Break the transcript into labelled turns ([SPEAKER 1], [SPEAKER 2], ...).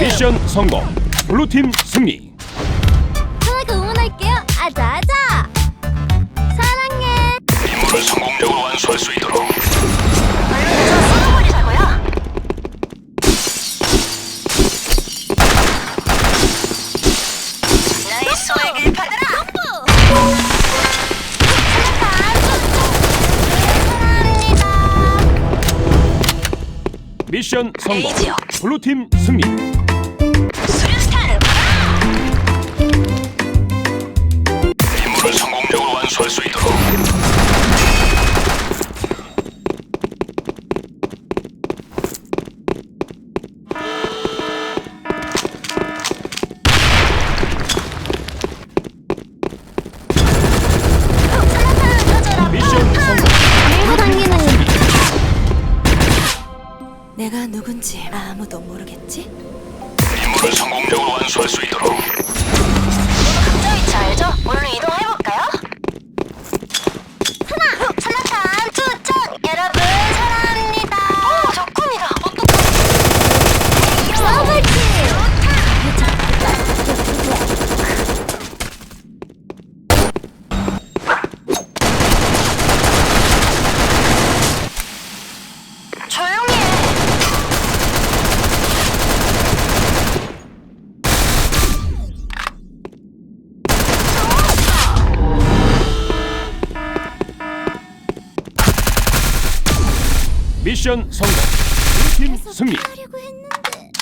[SPEAKER 1] 미션 성공. 블루팀 승리.
[SPEAKER 2] 저희가 응원할게요. 아자 아자. 사랑해.
[SPEAKER 3] 임무를 성공적으로 완수할 수 있도록
[SPEAKER 2] 나의 소액을
[SPEAKER 1] 미션 성공. 블루팀 승리.
[SPEAKER 4] 내가 누군지 아무도 모르겠지?
[SPEAKER 3] 임무를 성공적으로 완수할 수 있도록
[SPEAKER 1] 미션 성공. 블루팀 승리.
[SPEAKER 2] 하려고 했는데.